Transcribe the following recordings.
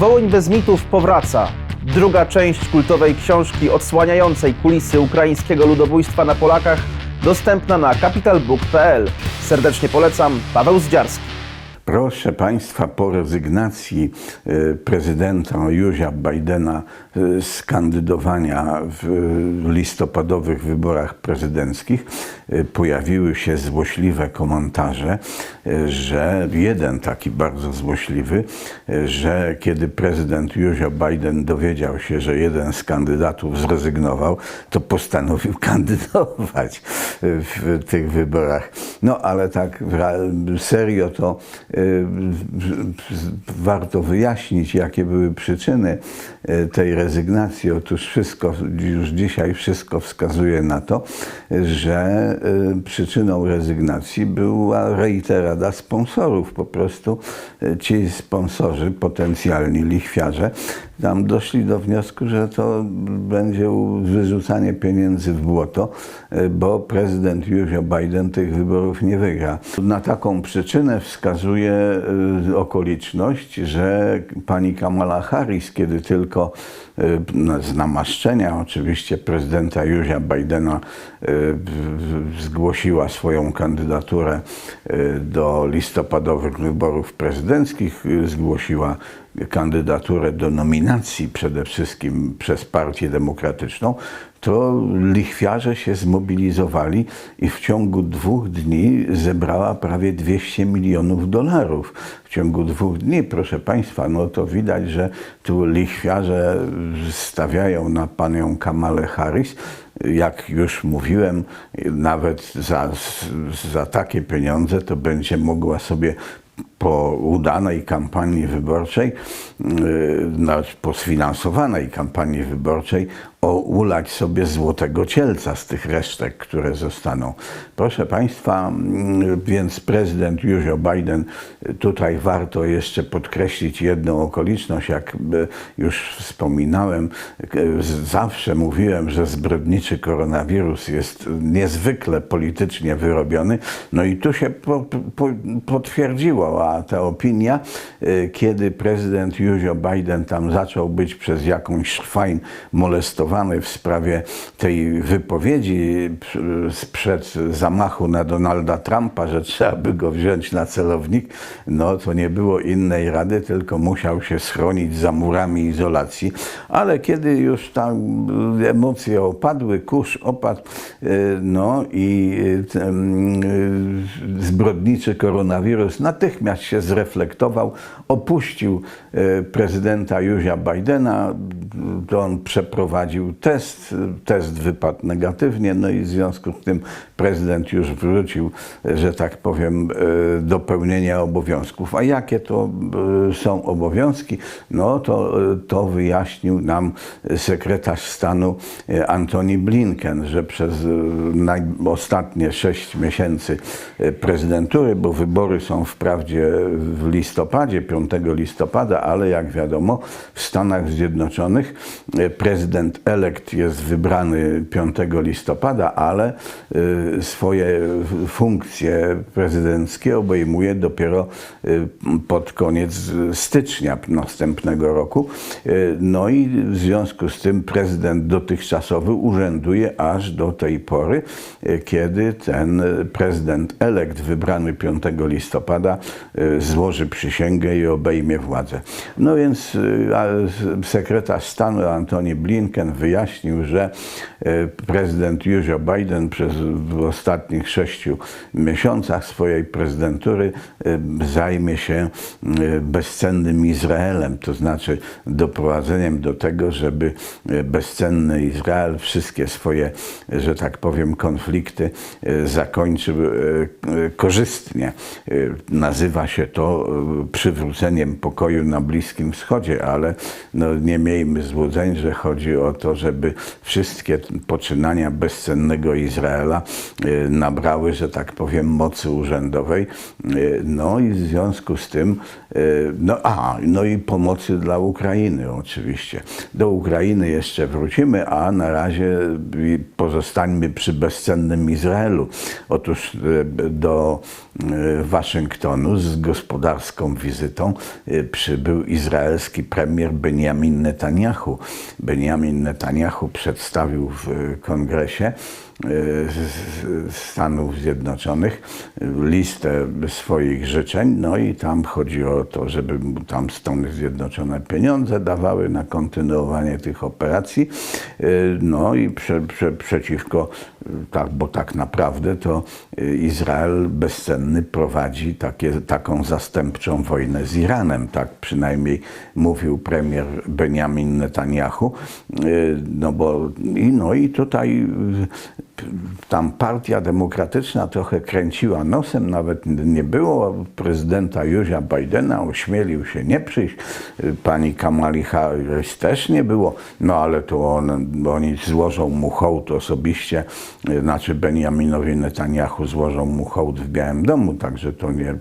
Wołyń bez mitów powraca. Druga część kultowej książki odsłaniającej kulisy ukraińskiego ludobójstwa na Polakach dostępna na capitalbook.pl. Serdecznie polecam, Paweł Zdziarski. Proszę Państwa, po rezygnacji e, prezydenta Józia Bidena e, z kandydowania w listopadowych wyborach prezydenckich e, pojawiły się złośliwe komentarze, e, że jeden taki bardzo złośliwy, e, że kiedy prezydent Józio Biden dowiedział się, że jeden z kandydatów zrezygnował, to postanowił kandydować w tych wyborach. No ale tak serio to warto wyjaśnić, jakie były przyczyny y, tej rezygnacji. Otóż wszystko, już dzisiaj wszystko wskazuje na to, że y, przyczyną rezygnacji była reiterada sponsorów. Po prostu y, ci sponsorzy, potencjalni lichwiarze, tam doszli do wniosku, że to będzie wyrzucanie pieniędzy w błoto, y, bo prezydent Józio Biden tych wyborów nie wygra. Na taką przyczynę wskazuje y, okoliczność, że pani Kamala Harris, kiedy tylko y, no, z namaszczenia oczywiście prezydenta Józia Bidena zgłosiła swoją kandydaturę do listopadowych wyborów prezydenckich, zgłosiła kandydaturę do nominacji przede wszystkim przez Partię Demokratyczną, to lichwiarze się zmobilizowali i w ciągu dwóch dni zebrała prawie 200 milionów dolarów. W ciągu dwóch dni, proszę Państwa, no to widać, że tu lichwiarze stawiają na panią Kamalę Harris. Jak już mówiłem, nawet za, za takie pieniądze to będzie mogła sobie po udanej kampanii wyborczej, no, po sfinansowanej kampanii wyborczej, o, ulać sobie złotego cielca z tych resztek, które zostaną. Proszę Państwa, mm, więc prezydent Józio Biden, tutaj warto jeszcze podkreślić jedną okoliczność, jak y, już wspominałem, zawsze mówiłem, że zbrodniczy koronawirus jest niezwykle politycznie wyrobiony, no i tu się po, po, potwierdziło, ta opinia, y, kiedy prezydent Józio Biden tam zaczął być przez jakąś szwajn molestowany w sprawie tej wypowiedzi przy- sprzed zamachu na Donalda Trumpa, że trzeba by go wziąć na celownik, no to nie było innej rady, tylko musiał się schronić za murami izolacji. Ale kiedy już tam y, emocje opadły, kurz opadł, y, no i y, y, zbrodniczy koronawirus natychmiast się zreflektował, opuścił y, prezydenta Józia Bidena, on przeprowadził test, test wypadł negatywnie, no i w związku z tym prezydent już wrócił, że tak powiem, e, do pełnienia obowiązków. A jakie to e, są obowiązki? No to, e, to wyjaśnił nam sekretarz stanu e, Antony Blinken, że przez e, ostatnie sześć miesięcy e, prezydentury, bo wybory są wprawdzie w listopadzie, 5 listopada, ale jak wiadomo w Stanach Zjednoczonych e, prezydent elekt jest wybrany 5 listopada, ale e, swoje funkcje prezydenckie obejmuje dopiero e, pod koniec stycznia następnego roku. No i w związku z tym prezydent dotychczasowy urzęduje aż do tej pory, kiedy ten prezydent elekt wybrany 5 listopada złoży przysięgę i obejmie władzę. No więc a sekretarz stanu Antony Blinken wyjaśnił, że e, prezydent Józio Biden przez w ostatnich sześciu miesiącach swojej prezydentury zajmie się bezcennym Izraelem, to znaczy doprowadzeniem do tego, żeby bezcenny Izrael wszystkie swoje, że tak powiem, konflikty zakończył korzystnie. Nazywa się to e, przywróceniem pokoju na Bliskim Wschodzie, ale no, nie miejmy złudzeń, że chodzi o to, żeby wszystkie poczynania bezcennego Izraela e, nabrały, że tak powiem, mocy urzędowej. E, No i w związku z tym Y, No, a, no i pomocy dla Ukrainy oczywiście. Do Ukrainy jeszcze wrócimy, a na razie pozostańmy przy bezcennym Izraelu. Otóż y, do y, Waszyngtonu z gospodarską wizytą przybył izraelski premier Benjamin Netanyahu. Benjamin Netanyahu przedstawił w kongresie Stanów Zjednoczonych listę swoich życzeń, no i tam chodzi o to, żeby mu tam Stany Zjednoczone pieniądze dawały na kontynuowanie tych operacji, Y, no i prze, prze, przeciwko, y, tak, bo tak naprawdę to y, Izrael bezcenny prowadzi takie, taką zastępczą wojnę z Iranem, tak przynajmniej mówił premier Benjamin Netanyahu, no bo i, no i tutaj tam partia demokratyczna trochę kręciła nosem, nawet nie było prezydenta Józia Bidena, ośmielił się nie przyjść, pani Kamali Harris też nie było, no ale to on, oni złożą mu hołd osobiście, znaczy Benjaminowi Netanyahu złożą mu hołd w Białym Domu, także to nie,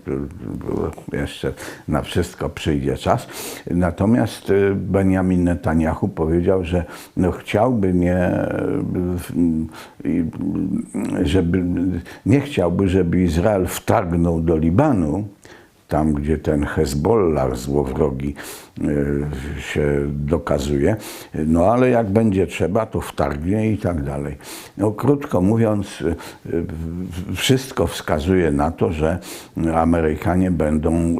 jeszcze na wszystko przyjdzie czas. Natomiast y, Benjamin Netanyahu powiedział, że no chciałby nie, y, żeby, nie chciałby, żeby Izrael wtargnął do Libanu, tam gdzie ten Hezbollah złowrogi y, się dokazuje, no ale jak będzie trzeba, to wtargnie i tak dalej. No, krótko mówiąc, y, wszystko wskazuje na to, że Amerykanie będą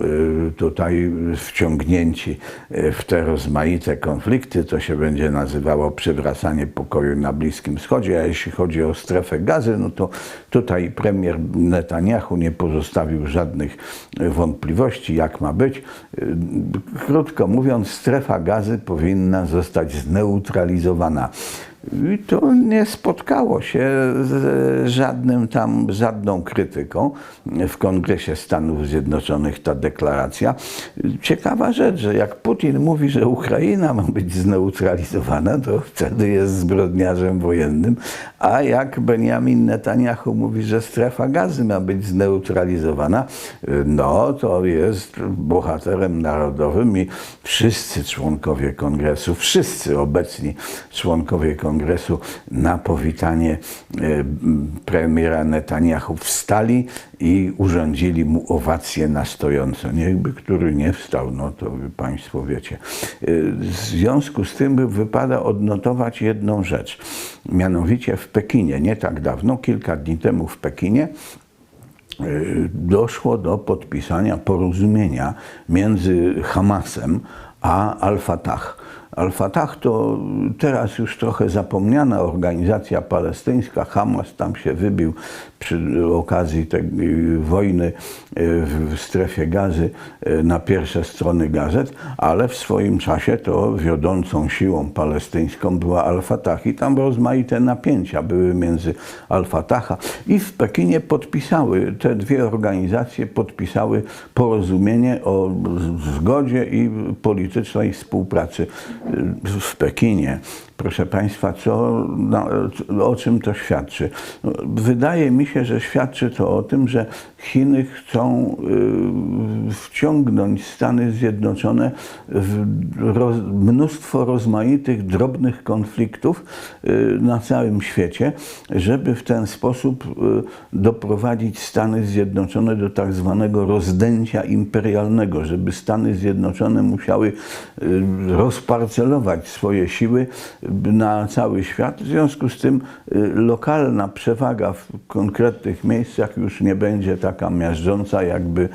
y, tutaj wciągnięci w te rozmaite konflikty. To się będzie nazywało przywracanie pokoju na Bliskim Wschodzie, a jeśli chodzi o strefę gazy, no to tutaj premier Netanyahu nie pozostawił żadnych wątpliwości, jak ma być. Krótko mówiąc, strefa gazy powinna zostać zneutralizowana. I to nie spotkało się z żadnym tam, żadną krytyką w Kongresie Stanów Zjednoczonych ta deklaracja. Ciekawa rzecz, że jak Putin mówi, że Ukraina ma być zneutralizowana, to wtedy jest zbrodniarzem wojennym, a jak Benjamin Netanyahu mówi, że strefa gazy ma być zneutralizowana, no to jest bohaterem narodowym i wszyscy członkowie kongresu, wszyscy obecni członkowie kongresu na powitanie e, premiera Netanyahu wstali i urządzili mu owację na stojąco. Niechby który nie wstał, no to wy Państwo wiecie. E, W związku z tym wypada odnotować jedną rzecz. Mianowicie w Pekinie, nie tak dawno, kilka dni temu w Pekinie, y, doszło do podpisania porozumienia między Hamasem a Al-Fatah. Al-Fatah to teraz już trochę zapomniana organizacja palestyńska. Hamas tam się wybił przy okazji tej wojny y, w strefie gazy y, na pierwsze strony gazet, ale w swoim czasie to wiodącą siłą palestyńską była Al-Fatah i tam rozmaite napięcia były między Al-Fataha i w Pekinie podpisały, te dwie organizacje podpisały porozumienie o zgodzie i politycznej współpracy w Pekinie. Proszę Państwa, co, na, o czym to świadczy? No, Wydaje mi się, że świadczy to o tym, że Chiny chcą y, wciągnąć Stany Zjednoczone w roz, mnóstwo rozmaitych, drobnych konfliktów y, na całym świecie, żeby w ten sposób y, doprowadzić Stany Zjednoczone do tak zwanego rozdęcia imperialnego, żeby Stany Zjednoczone musiały rozparcelować swoje siły na cały świat. W związku z tym y, lokalna przewaga w konkretnych miejscach już nie będzie taka miażdżąca, jakby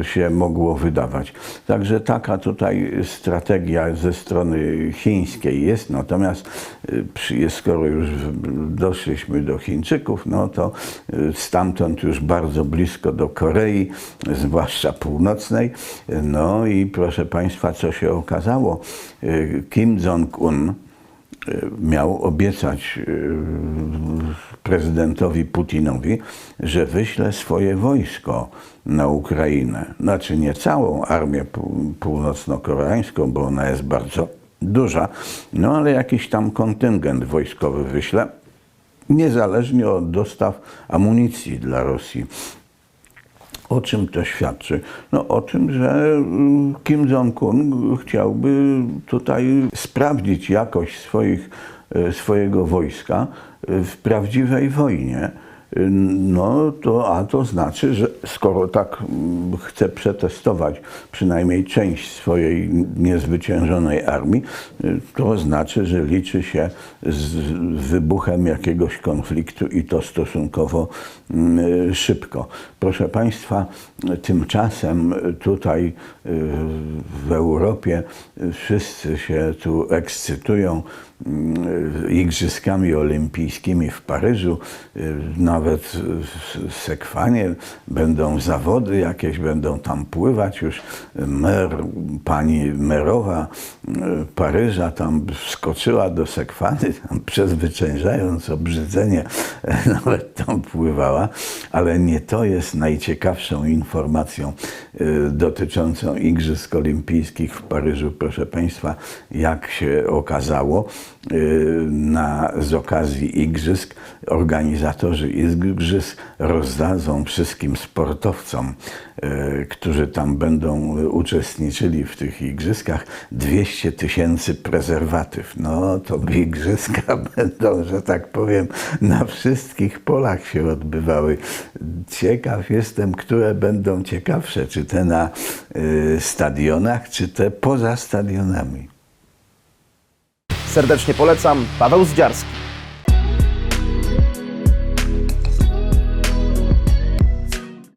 y, się mogło wydawać. Także taka tutaj strategia ze strony chińskiej jest. Natomiast y, skoro już doszliśmy do Chińczyków, no to stamtąd już bardzo blisko do Korei, zwłaszcza północnej. No i proszę Państwa, co się okazało? Kim Jong-un miał obiecać y, prezydentowi Putinowi, że wyśle swoje wojsko na Ukrainę. Znaczy nie całą armię pół- północno-koreańską, bo ona jest bardzo duża, no ale jakiś tam kontyngent wojskowy wyśle, niezależnie od dostaw amunicji dla Rosji. O czym to świadczy? No o tym, że mm, Kim Jong-un chciałby tutaj sprawdzić jakość swoich, e, swojego wojska e, w prawdziwej wojnie. No to, a to znaczy, że skoro tak mm, chce przetestować przynajmniej część swojej niezwyciężonej armii, y, to znaczy, że liczy się z wybuchem jakiegoś konfliktu i to stosunkowo mm, szybko. Proszę Państwa, tymczasem tutaj y, w Europie wszyscy się tu ekscytują Igrzyskami Olimpijskimi w Paryżu. Y, Nawet w Sekwanie będą zawody jakieś, będą tam pływać już. Mer, pani merowa y, Paryża tam wskoczyła do Sekwany, tam przezwyciężając obrzydzenie, nawet tam pływała, ale nie to jest najciekawszą informacją y, dotyczącą Igrzysk Olimpijskich w Paryżu, proszę Państwa, jak się okazało, y, na, z okazji Igrzysk organizatorzy Igrzysk rozdadzą wszystkim sportowcom, y, którzy tam będą uczestniczyli w tych Igrzyskach, 200 tysięcy prezerwatyw. No to Igrzyska będą, że tak powiem, na wszystkich polach się odbywały. Ciekaw jestem, które będą ciekawsze, czy te na y, stadionach, czy te poza stadionami. Serdecznie polecam, Paweł Zdziarski.